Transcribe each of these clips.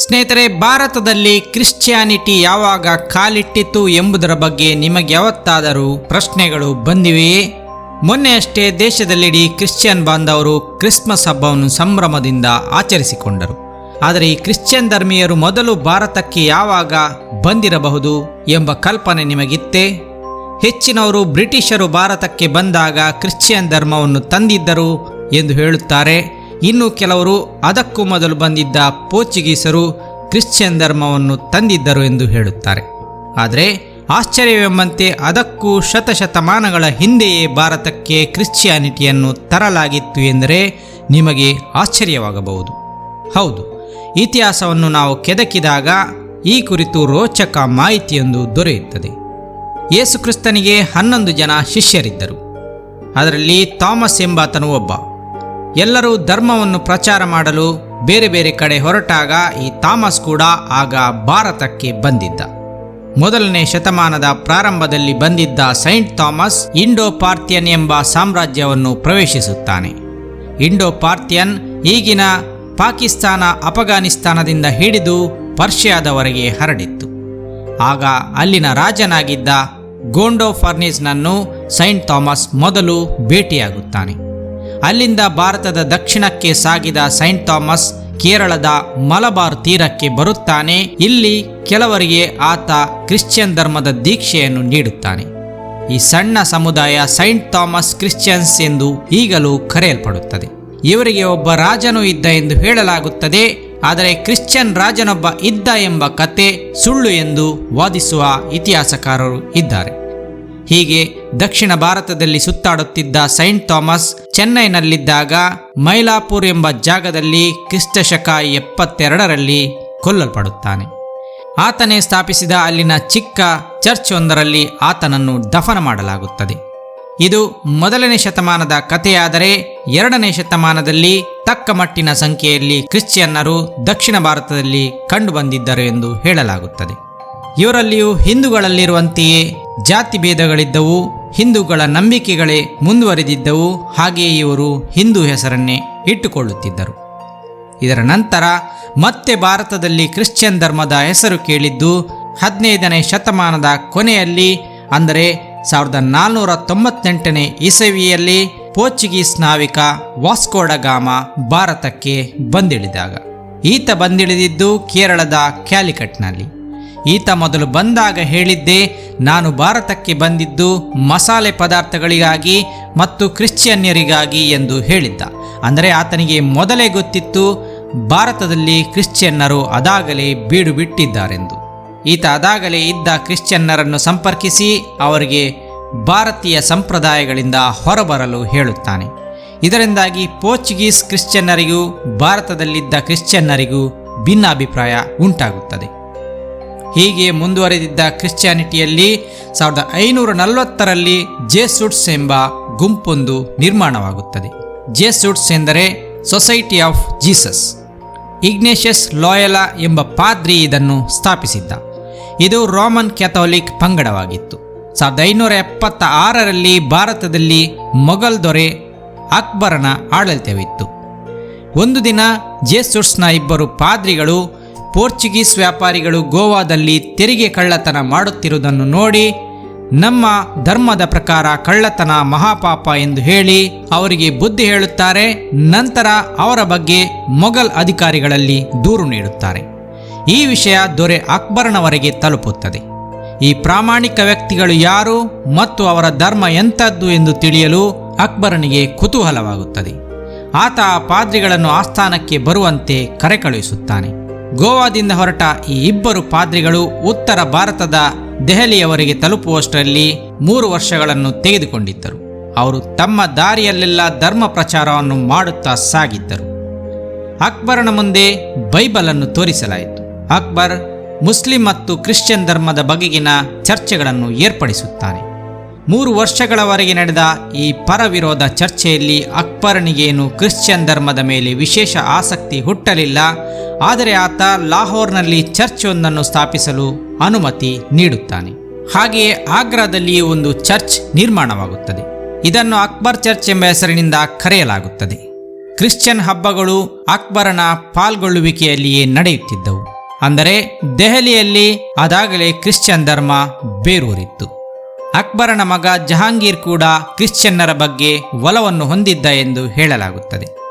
ಸ್ನೇಹಿತರೆ, ಭಾರತದಲ್ಲಿ ಕ್ರಿಶ್ಚಿಯಾನಿಟಿ ಯಾವಾಗ ಕಾಲಿಟ್ಟಿತ್ತು ಎಂಬುದರ ಬಗ್ಗೆ ನಿಮಗೆ ಯಾವತ್ತಾದರೂ ಪ್ರಶ್ನೆಗಳು ಬಂದಿವೆಯೇ? ಮೊನ್ನೆಯಷ್ಟೇ ದೇಶದಲ್ಲಿಡೀ ಕ್ರಿಶ್ಚಿಯನ್ ಬಾಂಧವರು ಕ್ರಿಸ್ಮಸ್ ಹಬ್ಬವನ್ನು ಸಂಭ್ರಮದಿಂದ ಆಚರಿಸಿಕೊಂಡರು. ಆದರೆ ಈ ಕ್ರಿಶ್ಚಿಯನ್ ಧರ್ಮೀಯರು ಮೊದಲು ಭಾರತಕ್ಕೆ ಯಾವಾಗ ಬಂದಿರಬಹುದು ಎಂಬ ಕಲ್ಪನೆ ನಿಮಗಿತ್ತೇ? ಹೆಚ್ಚಿನವರು ಬ್ರಿಟಿಷರು ಭಾರತಕ್ಕೆ ಬಂದಾಗ ಕ್ರಿಶ್ಚಿಯನ್ ಧರ್ಮವನ್ನು ತಂದಿದ್ದರು ಎಂದು ಹೇಳುತ್ತಾರೆ. ಇನ್ನು ಕೆಲವರು ಅದಕ್ಕೂ ಮೊದಲು ಬಂದಿದ್ದ ಪೋರ್ಚುಗೀಸರು ಕ್ರಿಶ್ಚಿಯನ್ ಧರ್ಮವನ್ನು ತಂದಿದ್ದರು ಎಂದು ಹೇಳುತ್ತಾರೆ. ಆದರೆ ಆಶ್ಚರ್ಯವೆಂಬಂತೆ ಅದಕ್ಕೂ ಶತಶತಮಾನಗಳ ಹಿಂದೆಯೇ ಭಾರತಕ್ಕೆ ಕ್ರಿಶ್ಚಿಯಾನಿಟಿಯನ್ನು ತರಲಾಗಿತ್ತು ಎಂದರೆ ನಿಮಗೆ ಆಶ್ಚರ್ಯವಾಗಬಹುದು. ಹೌದು, ಇತಿಹಾಸವನ್ನು ನಾವು ಕೆದಕಿದಾಗ ಈ ಕುರಿತು ರೋಚಕ ಮಾಹಿತಿಯೊಂದು ದೊರೆಯುತ್ತದೆ. ಯೇಸುಕ್ರಿಸ್ತನಿಗೆ ಹನ್ನೊಂದು ಜನ ಶಿಷ್ಯರಿದ್ದರು. ಅದರಲ್ಲಿ ಥಾಮಸ್ ಎಂಬಾತನು ಒಬ್ಬ. ಎಲ್ಲರೂ ಧರ್ಮವನ್ನು ಪ್ರಚಾರ ಮಾಡಲು ಬೇರೆ ಬೇರೆ ಕಡೆ ಹೊರಟಾಗ ಈ ಥಾಮಸ್ ಕೂಡ ಆಗ ಭಾರತಕ್ಕೆ ಬಂದಿದ್ದ. ಮೊದಲನೇ ಶತಮಾನದ ಪ್ರಾರಂಭದಲ್ಲಿ ಬಂದಿದ್ದ ಸೈಂಟ್ ಥಾಮಸ್ ಇಂಡೋ ಪಾರ್ಥಿಯನ್ ಎಂಬ ಸಾಮ್ರಾಜ್ಯವನ್ನು ಪ್ರವೇಶಿಸುತ್ತಾನೆ. ಇಂಡೋ ಪಾರ್ಥಿಯನ್ ಈಗಿನ ಪಾಕಿಸ್ತಾನ ಅಫಘಾನಿಸ್ತಾನದಿಂದ ಹಿಡಿದು ಪರ್ಷಿಯಾದವರೆಗೆ ಹರಡಿತ್ತು. ಆಗ ಅಲ್ಲಿನ ರಾಜನಾಗಿದ್ದ ಗೋಂಡೋ ಫರ್ನಿಸ್ನನ್ನು ಸೈಂಟ್ ಥಾಮಸ್ ಮೊದಲು ಭೇಟಿಯಾಗುತ್ತಾನೆ. ಅಲ್ಲಿಂದ ಭಾರತದ ದಕ್ಷಿಣಕ್ಕೆ ಸಾಗಿದ ಸೈಂಟ್ ಥಾಮಸ್ ಕೇರಳದ ಮಲಬಾರ್ ತೀರಕ್ಕೆ ಬರುತ್ತಾನೆ. ಇಲ್ಲಿ ಕೆಲವರಿಗೆ ಆತ ಕ್ರಿಶ್ಚಿಯನ್ ಧರ್ಮದ ದೀಕ್ಷೆಯನ್ನು ನೀಡುತ್ತಾನೆ. ಈ ಸಣ್ಣ ಸಮುದಾಯ ಸೈಂಟ್ ಥಾಮಸ್ ಕ್ರಿಶ್ಚಿಯನ್ಸ್ ಎಂದು ಈಗಲೂ ಕರೆಯಲ್ಪಡುತ್ತದೆ. ಇವರಿಗೆ ಒಬ್ಬ ರಾಜನು ಇದ್ದ ಎಂದು ಹೇಳಲಾಗುತ್ತದೆ. ಆದರೆ ಕ್ರಿಶ್ಚಿಯನ್ ರಾಜನೊಬ್ಬ ಇದ್ದ ಎಂಬ ಕತೆ ಸುಳ್ಳು ಎಂದು ವಾದಿಸುವ ಇತಿಹಾಸಕಾರರು ಇದ್ದಾರೆ. ಹೀಗೆ ದಕ್ಷಿಣ ಭಾರತದಲ್ಲಿ ಸುತ್ತಾಡುತ್ತಿದ್ದ ಸೈಂಟ್ ಥಾಮಸ್ ಚೆನ್ನೈನಲ್ಲಿದ್ದಾಗ ಮೈಲಾಪುರ್ ಎಂಬ ಜಾಗದಲ್ಲಿ ಕ್ರಿಸ್ತಶಕ ಎಪ್ಪತ್ತೆರಡರಲ್ಲಿ ಕೊಲ್ಲಲ್ಪಡುತ್ತಾನೆ. ಆತನೇ ಸ್ಥಾಪಿಸಿದ ಅಲ್ಲಿನ ಚಿಕ್ಕ ಚರ್ಚ್ ಒಂದರಲ್ಲಿ ಆತನನ್ನು ದಫನ ಮಾಡಲಾಗುತ್ತದೆ. ಇದು ಮೊದಲನೇ ಶತಮಾನದ ಕಥೆಯಾದರೆ ಎರಡನೇ ಶತಮಾನದಲ್ಲಿ ತಕ್ಕ ಮಟ್ಟಿನ ಸಂಖ್ಯೆಯಲ್ಲಿ ಕ್ರಿಶ್ಚಿಯನ್ನರು ದಕ್ಷಿಣ ಭಾರತದಲ್ಲಿ ಕಂಡುಬಂದಿದ್ದರು ಎಂದು ಹೇಳಲಾಗುತ್ತದೆ. ಇವರಲ್ಲಿಯೂ ಹಿಂದೂಗಳಲ್ಲಿರುವಂತೆಯೇ ಜಾತಿ ಭೇದಗಳಿದ್ದವು, ಹಿಂದೂಗಳ ನಂಬಿಕೆಗಳೇ ಮುಂದುವರೆದಿದ್ದವು, ಹಾಗೆಯೇ ಇವರು ಹಿಂದೂ ಹೆಸರನ್ನೇ ಇಟ್ಟುಕೊಳ್ಳುತ್ತಿದ್ದರು. ಇದರ ನಂತರ ಮತ್ತೆ ಭಾರತದಲ್ಲಿ ಕ್ರಿಶ್ಚಿಯನ್ ಧರ್ಮದ ಹೆಸರು ಕೇಳಿದ್ದು, ಹದಿನೈದನೇ ಶತಮಾನದ ಕೊನೆಯಲ್ಲಿ, ಅಂದರೆ ಸಾವಿರದ ನಾಲ್ನೂರ ತೊಂಬತ್ತೆಂಟನೇ ಇಸವಿಯಲ್ಲಿ ಪೋರ್ಚುಗೀಸ್ ನಾವಿಕ ವಾಸ್ಕೋಡಗಾಮ ಭಾರತಕ್ಕೆ ಬಂದಿಳಿದಾಗ. ಈತ ಬಂದಿಳಿದಿದ್ದು ಕೇರಳದ ಕ್ಯಾಲಿಕಟ್ನಲ್ಲಿ. ಈತ ಮೊದಲು ಬಂದಾಗ ಹೇಳಿದ್ದೇ ನಾನು ಭಾರತಕ್ಕೆ ಬಂದಿದ್ದು ಮಸಾಲೆ ಪದಾರ್ಥಗಳಿಗಾಗಿ ಮತ್ತು ಕ್ರಿಶ್ಚಿಯನ್ನರಿಗಾಗಿ ಎಂದು ಹೇಳಿದ್ದ. ಅಂದರೆ ಆತನಿಗೆ ಮೊದಲೇ ಗೊತ್ತಿತ್ತು, ಭಾರತದಲ್ಲಿ ಕ್ರಿಶ್ಚಿಯನ್ನರು ಅದಾಗಲೇ ಬೀಡು ಬಿಟ್ಟಿದ್ದಾರೆಂದು ಈತ ಅದಾಗಲೇ ಇದ್ದ ಕ್ರಿಶ್ಚಿಯನ್ನರನ್ನು ಸಂಪರ್ಕಿಸಿ ಅವರಿಗೆ ಭಾರತೀಯ ಸಂಪ್ರದಾಯಗಳಿಂದ ಹೊರಬರಲು ಹೇಳುತ್ತಾನೆ. ಇದರಿಂದಾಗಿ ಪೋರ್ಚುಗೀಸ್ ಕ್ರಿಶ್ಚಿಯನ್ನರಿಗೂ ಭಾರತದಲ್ಲಿದ್ದ ಕ್ರಿಶ್ಚಿಯನ್ನರಿಗೂ ಭಿನ್ನಾಭಿಪ್ರಾಯ ಉಂಟಾಗುತ್ತದೆ. ಹೀಗೆ ಮುಂದುವರೆದಿದ್ದ ಕ್ರಿಶ್ಚಿಯಾನಿಟಿಯಲ್ಲಿ ಸಾವಿರದ ಐನೂರ ನಲವತ್ತರಲ್ಲಿ ಜೇಸುಟ್ಸ್ ಎಂಬ ಗುಂಪೊಂದು ನಿರ್ಮಾಣವಾಗುತ್ತದೆ. ಜೇಸುಟ್ಸ್ ಎಂದರೆ society of Jesus. Ignatius Loyola ಎಂಬ ಪಾದ್ರಿ ಇದನ್ನು ಸ್ಥಾಪಿಸಿದ್ದ. ಇದು ರೋಮನ್ ಕ್ಯಾಥೋಲಿಕ್ ಪಂಗಡವಾಗಿತ್ತು. ಸಾವಿರದ ಐನೂರ ಎಪ್ಪತ್ತ ಆರರಲ್ಲಿ ಭಾರತದಲ್ಲಿ ಮೊಘಲ್ ದೊರೆ ಅಕ್ಬರನ ಆಡಳಿತವಿತ್ತು. ಒಂದು ದಿನ ಜೇಸುಟ್ಸ್ನ ಇಬ್ಬರು ಪಾದ್ರಿಗಳು ಪೋರ್ಚುಗೀಸ್ ವ್ಯಾಪಾರಿಗಳು ಗೋವಾದಲ್ಲಿ ತೆರಿಗೆ ಕಳ್ಳತನ ಮಾಡುತ್ತಿರುವುದನ್ನು ನೋಡಿ, ನಮ್ಮ ಧರ್ಮದ ಪ್ರಕಾರ ಕಳ್ಳತನ ಮಹಾಪಾಪ ಎಂದು ಹೇಳಿ ಅವರಿಗೆ ಬುದ್ಧಿ ಹೇಳುತ್ತಾರೆ, ನಂತರ ಅವರ ಬಗ್ಗೆ ಮೊಘಲ್ ಅಧಿಕಾರಿಗಳಲ್ಲಿ ದೂರು ನೀಡುತ್ತಾರೆ. ಈ ವಿಷಯ ದೊರೆ ಅಕ್ಬರ್ನವರೆಗೆ ತಲುಪುತ್ತದೆ. ಈ ಪ್ರಾಮಾಣಿಕ ವ್ಯಕ್ತಿಗಳು ಯಾರು ಮತ್ತು ಅವರ ಧರ್ಮ ಎಂಥದ್ದು ಎಂದು ತಿಳಿಯಲು ಅಕ್ಬರನಿಗೆ ಕುತೂಹಲವಾಗುತ್ತದೆ. ಆತ ಪಾದ್ರಿಗಳನ್ನು ಆಸ್ಥಾನಕ್ಕೆ ಬರುವಂತೆ ಕರೆ ಕಳುಹಿಸುತ್ತಾನೆ ಗೋವಾದಿಂದ ಹೊರಟ ಈ ಇಬ್ಬರು ಪಾದ್ರಿಗಳು ಉತ್ತರ ಭಾರತದ ದೆಹಲಿಯವರೆಗೆ ತಲುಪುವಷ್ಟರಲ್ಲಿ ಮೂರು ವರ್ಷಗಳನ್ನು ತೆಗೆದುಕೊಂಡಿದ್ದರು. ಅವರು ತಮ್ಮ ದಾರಿಯಲ್ಲೆಲ್ಲ ಧರ್ಮ ಪ್ರಚಾರವನ್ನು ಮಾಡುತ್ತಾ ಸಾಗಿದ್ದರು. ಅಕ್ಬರನ ಮುಂದೆ ಬೈಬಲನ್ನು ತೋರಿಸಲಾಯಿತು. ಅಕ್ಬರ್ ಮುಸ್ಲಿಂ ಮತ್ತು ಕ್ರಿಶ್ಚಿಯನ್ ಧರ್ಮದ ಬಗೆಗಿನ ಚರ್ಚೆಗಳನ್ನು ಏರ್ಪಡಿಸುತ್ತಾನೆ. ಮೂರು ವರ್ಷಗಳವರೆಗೆ ನಡೆದ ಈ ಪರವಿರೋಧ ಚರ್ಚೆಯಲ್ಲಿ ಅಕ್ಬರನಿಗೇನು ಕ್ರಿಶ್ಚಿಯನ್ ಧರ್ಮದ ಮೇಲೆ ವಿಶೇಷ ಆಸಕ್ತಿ ಹುಟ್ಟಲಿಲ್ಲ ಆದರೆ ಆತ ಲಾಹೋರ್ನಲ್ಲಿ ಚರ್ಚ್ ಒಂದನ್ನು ಸ್ಥಾಪಿಸಲು ಅನುಮತಿ ನೀಡುತ್ತಾನೆ. ಹಾಗೆಯೇ ಆಗ್ರಾದಲ್ಲಿ ಒಂದು ಚರ್ಚ್ ನಿರ್ಮಾಣವಾಗುತ್ತದೆ. ಇದನ್ನು ಅಕ್ಬರ್ ಚರ್ಚ್ ಎಂಬ ಹೆಸರಿನಿಂದ ಕರೆಯಲಾಗುತ್ತದೆ. ಕ್ರಿಶ್ಚಿಯನ್ ಹಬ್ಬಗಳು ಅಕ್ಬರನ ಪಾಲ್ಗೊಳ್ಳುವಿಕೆಯಲ್ಲಿಯೇ ನಡೆಯುತ್ತಿದ್ದವು. ಅಂದರೆ ದೆಹಲಿಯಲ್ಲಿ ಅದಾಗಲೇ ಕ್ರಿಶ್ಚಿಯನ್ ಧರ್ಮ ಬೇರೂರಿತ್ತು. ಅಕ್ಬರನ ಮಗ ಜಹಾಂಗೀರ್ ಕೂಡ ಕ್ರಿಶ್ಚಿಯನ್ನರ ಬಗ್ಗೆ ಒಲವನ್ನು ಹೊಂದಿದ್ದ ಎಂದು ಹೇಳಲಾಗುತ್ತದೆ.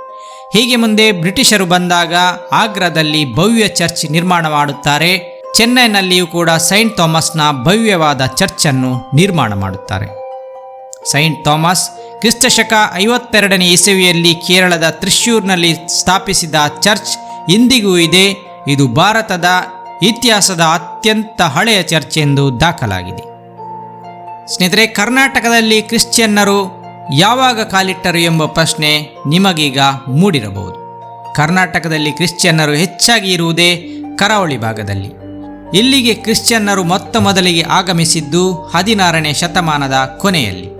ಹೀಗೆ ಮುಂದೆ ಬ್ರಿಟಿಷರು ಬಂದಾಗ ಆಗ್ರಾದಲ್ಲಿ ಭವ್ಯ ಚರ್ಚ್ ನಿರ್ಮಾಣ ಮಾಡುತ್ತಾರೆ ಚೆನ್ನೈನಲ್ಲಿಯೂ ಕೂಡ ಸೈಂಟ್ ಥಾಮಸ್ನ ಭವ್ಯವಾದ ಚರ್ಚನ್ನು ನಿರ್ಮಾಣ ಮಾಡುತ್ತಾರೆ. ಸೈಂಟ್ ಥಾಮಸ್ ಕ್ರಿಸ್ತಶಕ ಐವತ್ತೆರಡನೇ ಇಸವಿಯಲ್ಲಿ ಕೇರಳದ ತ್ರಿಶೂರ್ನಲ್ಲಿ ಸ್ಥಾಪಿಸಿದ ಚರ್ಚ್ ಇಂದಿಗೂ ಇದೆ. ಇದು ಭಾರತದ ಇತಿಹಾಸದ ಅತ್ಯಂತ ಹಳೆಯ ಚರ್ಚ್ ಎಂದು ದಾಖಲಾಗಿದೆ. ಸ್ನೇಹಿತರೆ, ಕರ್ನಾಟಕದಲ್ಲಿ ಕ್ರಿಶ್ಚಿಯನ್ನರು ಯಾವಾಗ ಕಾಲಿಟ್ಟರು ಎಂಬ ಪ್ರಶ್ನೆ ನಿಮಗೀಗ ಮೂಡಿರಬಹುದು. ಕರ್ನಾಟಕದಲ್ಲಿ ಕ್ರಿಶ್ಚಿಯನ್ನರು ಹೆಚ್ಚಾಗಿ ಇರುವುದೇ ಕರಾವಳಿ ಭಾಗದಲ್ಲಿ. ಇಲ್ಲಿಗೆ ಕ್ರಿಶ್ಚಿಯನ್ನರು ಮೊತ್ತ ಮೊದಲಿಗೆ ಆಗಮಿಸಿದ್ದು ಹದಿನಾರನೇ ಶತಮಾನದ ಕೊನೆಯಲ್ಲಿ.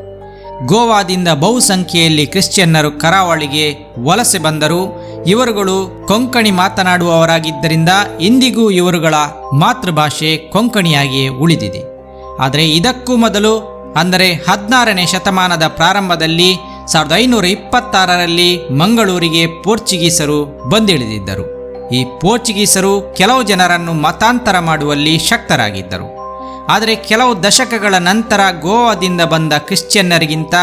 ಗೋವಾದಿಂದ ಬಹುಸಂಖ್ಯೆಯಲ್ಲಿ ಕ್ರಿಶ್ಚಿಯನ್ನರು ಕರಾವಳಿಗೆ ವಲಸೆ ಬಂದರು ಇವರುಗಳು ಕೊಂಕಣಿ ಮಾತನಾಡುವವರಾಗಿದ್ದರಿಂದ ಇಂದಿಗೂ ಇವರುಗಳ ಮಾತೃಭಾಷೆ ಕೊಂಕಣಿಯಾಗಿಯೇ ಉಳಿದಿದೆ. ಆದರೆ ಇದಕ್ಕೂ ಮೊದಲು ಅಂದರೆ ಹದಿನಾರನೇ ಶತಮಾನದ ಪ್ರಾರಂಭದಲ್ಲಿ ಸಾವಿರದ ಐನೂರ ಇಪ್ಪತ್ತಾರರಲ್ಲಿ ಮಂಗಳೂರಿಗೆ ಪೋರ್ಚುಗೀಸರು ಬಂದಿಳಿದಿದ್ದರು. ಈ ಪೋರ್ಚುಗೀಸರು ಕೆಲವು ಜನರನ್ನು ಮತಾಂತರ ಮಾಡುವಲ್ಲಿ ಶಕ್ತರಾಗಿದ್ದರು. ಆದರೆ ಕೆಲವು ದಶಕಗಳ ನಂತರ ಗೋವಾದಿಂದ ಬಂದ ಕ್ರಿಶ್ಚಿಯನ್ನರಿಗಿಂತ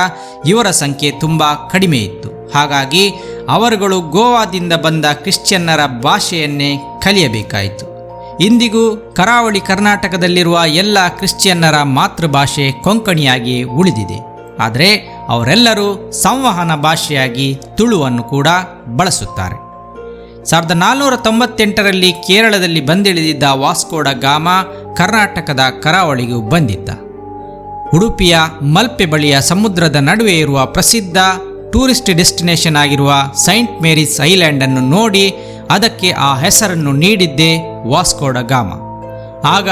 ಇವರ ಸಂಖ್ಯೆ ತುಂಬ ಕಡಿಮೆ ಇತ್ತು. ಹಾಗಾಗಿ ಅವರುಗಳು ಗೋವಾದಿಂದ ಬಂದ ಕ್ರಿಶ್ಚಿಯನ್ನರ ಭಾಷೆಯನ್ನೇ ಕಲಿಯಬೇಕಾಯಿತು. ಇಂದಿಗೂ ಕರಾವಳಿ ಕರ್ನಾಟಕದಲ್ಲಿರುವ ಎಲ್ಲ ಕ್ರಿಶ್ಚಿಯನ್ನರ ಮಾತೃಭಾಷೆ ಕೊಂಕಣಿಯಾಗಿ ಉಳಿದಿದೆ. ಆದರೆ ಅವರೆಲ್ಲರೂ ಸಂವಹನ ಭಾಷೆಯಾಗಿ ತುಳುವನ್ನು ಕೂಡ ಬಳಸುತ್ತಾರೆ. ಸಾವಿರದ ನಾಲ್ನೂರ ತೊಂಬತ್ತೆಂಟರಲ್ಲಿ ಕೇರಳದಲ್ಲಿ ಬಂದಿಳಿದಿದ್ದ ವಾಸ್ಕೋಡ ಗಾಮ ಕರ್ನಾಟಕದ ಕರಾವಳಿಗೂ ಬಂದಿದ್ದ. ಉಡುಪಿಯ ಮಲ್ಪೆ ಬಳಿಯ ಸಮುದ್ರದ ನಡುವೆ ಇರುವ ಪ್ರಸಿದ್ಧ ಟೂರಿಸ್ಟ್ ಡೆಸ್ಟಿನೇಷನ್ ಆಗಿರುವ ಸೈಂಟ್ ಮೇರೀಸ್ ಐಲ್ಯಾಂಡನ್ನು ನೋಡಿ ಅದಕ್ಕೆ ಆ ಹೆಸರನ್ನು ನೀಡಿದ್ದೇ ವಾಸ್ಕೋಡ ಗಾಮ. ಆಗ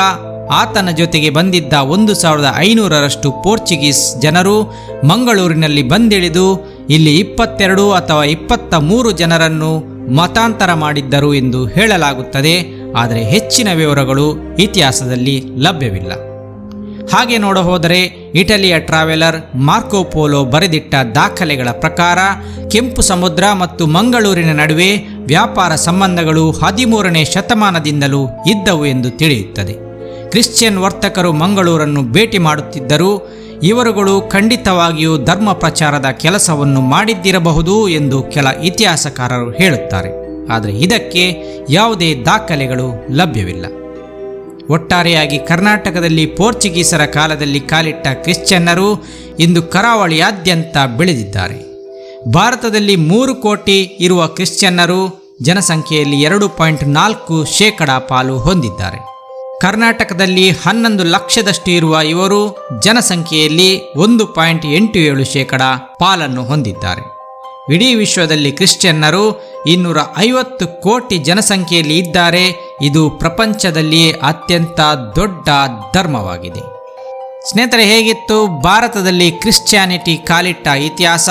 ಆತನ ಜೊತೆಗೆ ಬಂದಿದ್ದ ಒಂದು ಸಾವಿರದ ಐನೂರರಷ್ಟು ಪೋರ್ಚುಗೀಸ್ ಜನರು ಮಂಗಳೂರಿನಲ್ಲಿ ಬಂದಿಳಿದು ಇಲ್ಲಿ ಇಪ್ಪತ್ತೆರಡು ಅಥವಾ ಇಪ್ಪತ್ತ ಮೂರು ಜನರನ್ನು ಮತಾಂತರ ಮಾಡಿದ್ದರು ಎಂದು ಹೇಳಲಾಗುತ್ತದೆ, ಆದರೆ ಹೆಚ್ಚಿನ ವಿವರಗಳು ಇತಿಹಾಸದಲ್ಲಿ ಲಭ್ಯವಿಲ್ಲ. ಹಾಗೆ ನೋಡಹೋದರೆ ಇಟಲಿಯ ಟ್ರಾವೆಲರ್ ಮಾರ್ಕೋಪೋಲೋ ಬರೆದಿಟ್ಟ ದಾಖಲೆಗಳ ಪ್ರಕಾರ ಕೆಂಪು ಸಮುದ್ರ ಮತ್ತು ಮಂಗಳೂರಿನ ನಡುವೆ ವ್ಯಾಪಾರ ಸಂಬಂಧಗಳು ಹದಿಮೂರನೇ ಶತಮಾನದಿಂದಲೂ ಇದ್ದವು ಎಂದು ತಿಳಿಯುತ್ತದೆ. ಕ್ರಿಶ್ಚಿಯನ್ ವರ್ತಕರು ಮಂಗಳೂರನ್ನು ಭೇಟಿ ಮಾಡುತ್ತಿದ್ದರು, ಇವರುಗಳು ಖಂಡಿತವಾಗಿಯೂ ಧರ್ಮ ಪ್ರಚಾರದ ಕೆಲಸವನ್ನು ಮಾಡಿದ್ದಿರಬಹುದು ಎಂದು ಕೆಲ ಇತಿಹಾಸಕಾರರು ಹೇಳುತ್ತಾರೆ. ಆದರೆ ಇದಕ್ಕೆ ಯಾವುದೇ ದಾಖಲೆಗಳು ಲಭ್ಯವಿಲ್ಲ. ಒಟ್ಟಾರೆಯಾಗಿ ಕರ್ನಾಟಕದಲ್ಲಿ ಪೋರ್ಚುಗೀಸರ ಕಾಲದಲ್ಲಿ ಕಾಲಿಟ್ಟ ಕ್ರಿಶ್ಚಿಯನ್ನರು ಇಂದು ಕರಾವಳಿಯಾದ್ಯಂತ ಬೆಳೆದಿದ್ದಾರೆ. ಭಾರತದಲ್ಲಿ ಮೂರು ಕೋಟಿ ಇರುವ ಕ್ರಿಶ್ಚಿಯನ್ನರು ಜನಸಂಖ್ಯೆಯಲ್ಲಿ ಎರಡು ಪಾಯಿಂಟ್ ನಾಲ್ಕು ಶೇಕಡ ಪಾಲು ಹೊಂದಿದ್ದಾರೆ. ಕರ್ನಾಟಕದಲ್ಲಿ ಹನ್ನೊಂದು ಲಕ್ಷದಷ್ಟು ಇರುವ ಇವರು ಜನಸಂಖ್ಯೆಯಲ್ಲಿ ಒಂದು ಪಾಯಿಂಟ್ ಎಂಟು ಏಳು ಶೇಕಡ ಪಾಲನ್ನು ಹೊಂದಿದ್ದಾರೆ. ಇಡೀ ವಿಶ್ವದಲ್ಲಿ ಕ್ರಿಶ್ಚಿಯನ್ನರು ಇನ್ನೂರ ಐವತ್ತು ಕೋಟಿ ಜನಸಂಖ್ಯೆಯಲ್ಲಿ ಇದ್ದಾರೆ. ಇದು ಪ್ರಪಂಚದಲ್ಲಿಯೇ ಅತ್ಯಂತ ದೊಡ್ಡ ಧರ್ಮವಾಗಿದೆ. ಸ್ನೇಹಿತರೆ, ಹೇಗಿತ್ತು ಭಾರತದಲ್ಲಿ ಕ್ರಿಶ್ಚಿಯಾನಿಟಿ ಕಾಲಿಟ್ಟ ಇತಿಹಾಸ?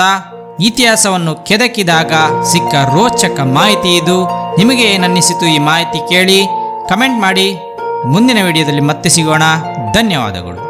ಇತಿಹಾಸವನ್ನು ಕೆದಕಿದಾಗ ಸಿಕ್ಕ ರೋಚಕ ಮಾಹಿತಿ ಇದು. ನಿಮಗೆ ಏನನ್ನಿಸಿತು ಈ ಮಾಹಿತಿ ಕೇಳಿ ಕಮೆಂಟ್ ಮಾಡಿ. ಮುಂದಿನ ವಿಡಿಯೋದಲ್ಲಿ ಮತ್ತೆ ಸಿಗೋಣ. ಧನ್ಯವಾದಗಳು.